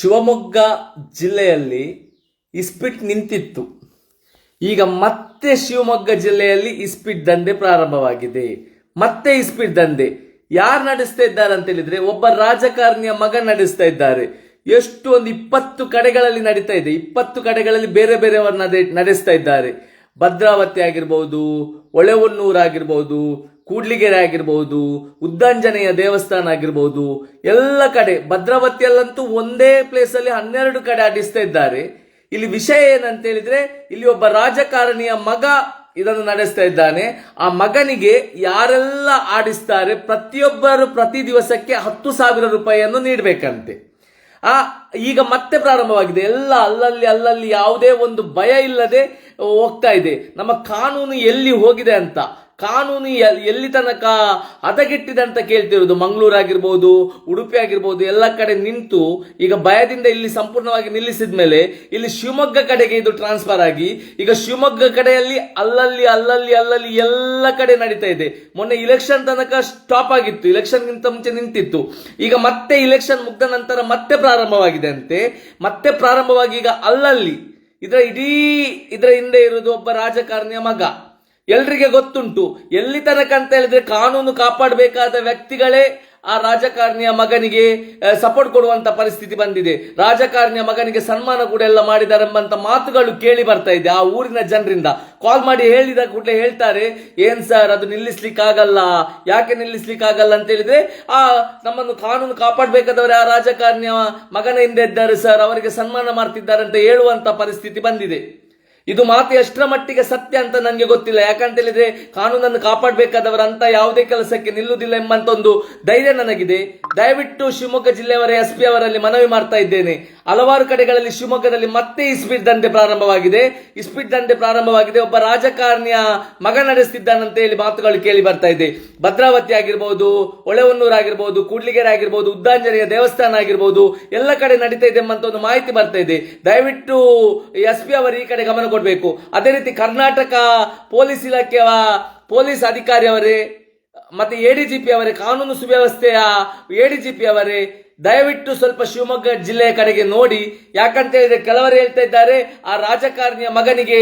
ಶಿವಮೊಗ್ಗ ಜಿಲ್ಲೆಯಲ್ಲಿ ಇಸ್ಪಿಟ್ ನಿಂತಿತ್ತು. ಈಗ ಮತ್ತೆ ಶಿವಮೊಗ್ಗ ಜಿಲ್ಲೆಯಲ್ಲಿ ಇಸ್ಪಿಟ್ ದಂಧೆ ಪ್ರಾರಂಭವಾಗಿದೆ. ಮತ್ತೆ ಇಸ್ಪಿಟ್ ದಂಧೆ. ಯಾರು ನಡೆಸ್ತಾ ಇದ್ದಾರೆ ಅಂತ ಹೇಳಿದ್ರೆ ಒಬ್ಬ ರಾಜಕಾರಣಿಯ ಮಗ ನಡೆಸ್ತಾ ಇದ್ದಾರೆ. ಎಷ್ಟು ಒಂದು ಇಪ್ಪತ್ತು ಕಡೆಗಳಲ್ಲಿ ನಡೀತಾ ಇದೆ. ಇಪ್ಪತ್ತು ಕಡೆಗಳಲ್ಲಿ ಬೇರೆ ಬೇರೆಯವರು ನಡೆ- ನಡೆಸ್ತಾ ಇದ್ದಾರೆ. ಭದ್ರಾವತಿ ಆಗಿರ್ಬೋದು ಒಳೆಹೊನ್ನೂರು ಆಗಿರ್ಬೋದು ಕೂಡ್ಲಿಗೆರೆ ಆಗಿರ್ಬೋದು ಉದ್ದಂಜನೆಯ ದೇವಸ್ಥಾನ ಆಗಿರ್ಬೋದು ಎಲ್ಲ ಕಡೆ, ಭದ್ರಾವತಿಯಲ್ಲಂತೂ ಒಂದೇ ಪ್ಲೇಸಲ್ಲಿ ಹನ್ನೆರಡು ಕಡೆ ಆಡಿಸ್ತಾ ಇದ್ದಾರೆ. ಇಲ್ಲಿ ವಿಷಯ ಏನಂತ ಹೇಳಿದ್ರೆ, ಇಲ್ಲಿ ಒಬ್ಬ ರಾಜಕಾರಣಿಯ ಮಗ ಇದನ್ನು ನಡೆಸ್ತಾ ಇದ್ದಾನೆ. ಆ ಮಗನಿಗೆ ಯಾರೆಲ್ಲ ಆಡಿಸ್ತಾರೆ, ಪ್ರತಿಯೊಬ್ಬರು ಪ್ರತಿ ದಿವಸಕ್ಕೆ ಹತ್ತು ಸಾವಿರ ರೂಪಾಯಿಯನ್ನು ನೀಡಬೇಕಂತೆ. ಆ, ಈಗ ಮತ್ತೆ ಪ್ರಾರಂಭವಾಗಿದೆ. ಎಲ್ಲ ಅಲ್ಲಲ್ಲಿ ಅಲ್ಲಲ್ಲಿ ಯಾವುದೇ ಒಂದು ಭಯ ಇಲ್ಲದೆ ಹೋಗ್ತಾ ಇದೆ. ನಮ್ಮ ಕಾನೂನು ಎಲ್ಲಿ ಹೋಗಿದೆ ಅಂತ. ಕಾನೂನು ಎಲ್- ಎಲ್ಲಿ ತನಕ ಹದಗೆಟ್ಟಿದೆ ಅಂತ ಕೇಳ್ತಿರೋದು ಮಂಗಳೂರು ಆಗಿರ್ಬೋದು ಉಡುಪಿ ಆಗಿರ್ಬೋದು ಎಲ್ಲ ಕಡೆ ನಿಂತು ಈಗ ಭಯದಿಂದ ಇಲ್ಲಿ ಸಂಪೂರ್ಣವಾಗಿ ನಿಲ್ಲಿಸಿದ ಮೇಲೆ ಇಲ್ಲಿ ಶಿವಮೊಗ್ಗ ಕಡೆಗೆ ಇದು ಟ್ರಾನ್ಸ್ಫರ್ ಆಗಿ, ಈಗ ಶಿವಮೊಗ್ಗ ಕಡೆಯಲ್ಲಿ ಅಲ್ಲಲ್ಲಿ ಅಲ್ಲಲ್ಲಿ ಅಲ್ಲಲ್ಲಿ ಎಲ್ಲ ಕಡೆ ನಡೀತಾ ಇದೆ. ಮೊನ್ನೆ ಇಲೆಕ್ಷನ್ ತನಕ ಸ್ಟಾಪ್ ಆಗಿತ್ತು. ಇಲೆಕ್ಷನ್ಗಿಂತ ಮುಂಚೆ ನಿಂತಿತ್ತು. ಈಗ ಮತ್ತೆ ಇಲೆಕ್ಷನ್ ಮುಗ್ದ ನಂತರ ಮತ್ತೆ ಪ್ರಾರಂಭವಾಗಿದೆ ಅಂತೆ ಮತ್ತೆ ಪ್ರಾರಂಭವಾಗಿ ಈಗ ಅಲ್ಲಲ್ಲಿ, ಇದರ ಇಡೀ ಇದರ ಹಿಂದೆ ಇರೋದು ಒಬ್ಬ ರಾಜಕಾರಣಿಯ ಮಗ. ಎಲ್ರಿಗೆ ಗೊತ್ತುಂಟು. ಎಲ್ಲಿ ತನಕ ಅಂತ ಹೇಳಿದ್ರೆ ಕಾನೂನು ಕಾಪಾಡಬೇಕಾದ ವ್ಯಕ್ತಿಗಳೇ ಆ ರಾಜಕಾರಣಿಯ ಮಗನಿಗೆ ಸಪೋರ್ಟ್ ಕೊಡುವಂತ ಪರಿಸ್ಥಿತಿ ಬಂದಿದೆ. ರಾಜಕಾರಣಿಯ ಮಗನಿಗೆ ಸನ್ಮಾನ ಕೂಡ ಎಲ್ಲ ಮಾಡಿದ್ದಾರೆ ಎಂಬಂತ ಮಾತುಗಳು ಕೇಳಿ ಬರ್ತಾ ಇದೆ ಆ ಊರಿನ ಜನರಿಂದ. ಕಾಲ್ ಮಾಡಿ ಹೇಳಿದ ಕೂಡಲೇ ಹೇಳ್ತಾರೆ, ಏನ್ ಸರ್, ಅದು ನಿಲ್ಲಿಸ್ಲಿಕ್ಕಾಗಲ್ಲ. ಯಾಕೆ ನಿಲ್ಲಿಸ್ಲಿಕ್ಕಾಗಲ್ಲ? ಅಂತ ಹೇಳಿದ್ರೆ, ಆ, ನಮ್ಮನ್ನು ಕಾನೂನು ಕಾಪಾಡಬೇಕಾದವರೇ ಆ ರಾಜಕಾರಣಿಯ ಮಗನ ಹಿಂದೆ ಇದ್ದಾರೆ ಸರ್. ಅವರಿಗೆ ಸನ್ಮಾನ ಮಾಡ್ತಿದ್ದಾರೆ ಅಂತ ಹೇಳುವಂತ ಪರಿಸ್ಥಿತಿ ಬಂದಿದೆ. ಇದು ಮಾತು ಎಷ್ಟರ ಮಟ್ಟಿಗೆ ಸತ್ಯ ಅಂತ ನನಗೆ ಗೊತ್ತಿಲ್ಲ. ಯಾಕಂತ ಹೇಳಿದ್ರೆ ಕಾನೂನನ್ನು ಕಾಪಾಡಬೇಕಾದವರು ಅಂತ ಯಾವುದೇ ಕೆಲಸಕ್ಕೆ ನಿಲ್ಲುವುದಿಲ್ಲ ಎಂಬಂತ ಒಂದು ಧೈರ್ಯ ನನಗಿದೆ. ದಯವಿಟ್ಟು ಶಿವಮೊಗ್ಗ ಜಿಲ್ಲೆಯವರ ಎಸ್ ಪಿ ಅವರಲ್ಲಿ ಮನವಿ ಮಾಡ್ತಾ ಇದ್ದೇನೆ. ಹಲವಾರು ಕಡೆಗಳಲ್ಲಿ ಶಿವಮೊಗ್ಗದಲ್ಲಿ ಮತ್ತೆ ಇಸ್ಪೀಟ್ ದಂಧೆ ಪ್ರಾರಂಭವಾಗಿದೆ. ಇಸ್ಪೀಟ್ ದಂಧೆ ಪ್ರಾರಂಭವಾಗಿದೆ. ಒಬ್ಬ ರಾಜಕಾರಣಿಯ ಮಗ ನಡೆಸ್ತಿದ್ದಾನಂತ ಹೇಳಿ ಮಾತುಗಳು ಕೇಳಿ ಬರ್ತಾ ಇದೆ. ಭದ್ರಾವತಿ ಆಗಿರ್ಬೋದು ಒಳೆಹೊನ್ನೂರು ಆಗಿರ್ಬೋದು, ಕೂಡ್ಲಿಗೆರೆ ಆಗಿರ್ಬೋದು ಉದ್ದಾಂಜನೆಯ ದೇವಸ್ಥಾನ ಆಗಿರ್ಬೋದು, ಎಲ್ಲ ಕಡೆ ನಡೀತಾ ಇದೆ ಎಂಬಂತ ಒಂದು ಮಾಹಿತಿ ಬರ್ತಾ ಇದೆ. ದಯವಿಟ್ಟು ಎಸ್ ಪಿ ಅವರು ಈ ಕಡೆ ಗಮನ ಕೊಡಬೇಕು. ಅದೇ ರೀತಿ ಕರ್ನಾಟಕ ಪೊಲೀಸ್ ಇಲಾಖೆಯ ಪೊಲೀಸ್ ಅಧಿಕಾರಿಯವರೇ ಮತ್ತೆ ಎಡಿಜಿಪಿ ಅವರೇ, ಕಾನೂನು ಸುವ್ಯವಸ್ಥೆಯ ಎಡಿಜಿಪಿ ಅವರೇ, ದಯವಿಟ್ಟು ಸ್ವಲ್ಪ ಶಿವಮೊಗ್ಗ ಜಿಲ್ಲೆಯ ಕಡೆಗೆ ನೋಡಿ. ಯಾಕಂತ ಹೇಳಿದ್ರೆ ಕೆಲವರು ಹೇಳ್ತಾ ಇದ್ದಾರೆ, ಆ ರಾಜಕಾರಣಿಯ ಮಗನಿಗೆ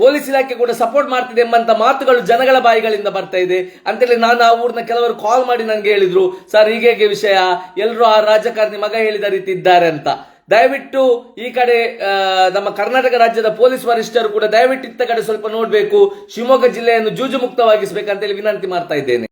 ಪೊಲೀಸ್ ಇಲಾಖೆ ಕೂಡ ಸಪೋರ್ಟ್ ಮಾಡ್ತಿದೆ ಎಂಬಂತ ಮಾತುಗಳು ಜನಗಳ ಬಾಯಿಗಳಿಂದ ಬರ್ತಾ ಇದೆ. ಅಂತೇಳಿ ನಾನು ಆ ಊರಿನ ಕೆಲವರು ಕಾಲ್ ಮಾಡಿ ನನಗೆ ಹೇಳಿದ್ರು, ಸರ್ ಹೀಗೆ ವಿಷಯ? ಎಲ್ಲರೂ ಆ ರಾಜಕಾರಣಿ ಮಗ ಹೇಳಿದ ರೀತಿ ಇದ್ದಾರೆ ಅಂತ. ದಯವಿಟ್ಟು ಈ ಕಡೆ ನಮ್ಮ ಕರ್ನಾಟಕ ರಾಜ್ಯದ ಪೊಲೀಸ್ ವರಿಷ್ಠರು ಕೂಡ ದಯವಿಟ್ಟು ಇತ್ತ ಕಡೆ ಸ್ವಲ್ಪ ನೋಡಬೇಕು. ಶಿವಮೊಗ್ಗ ಜಿಲ್ಲೆಯನ್ನು ಜೂಜು ಮುಕ್ತವಾಗಿಸಬೇಕಂತೇಳಿ ವಿನಂತಿ ಮಾಡ್ತಾ ಇದ್ದೇನೆ.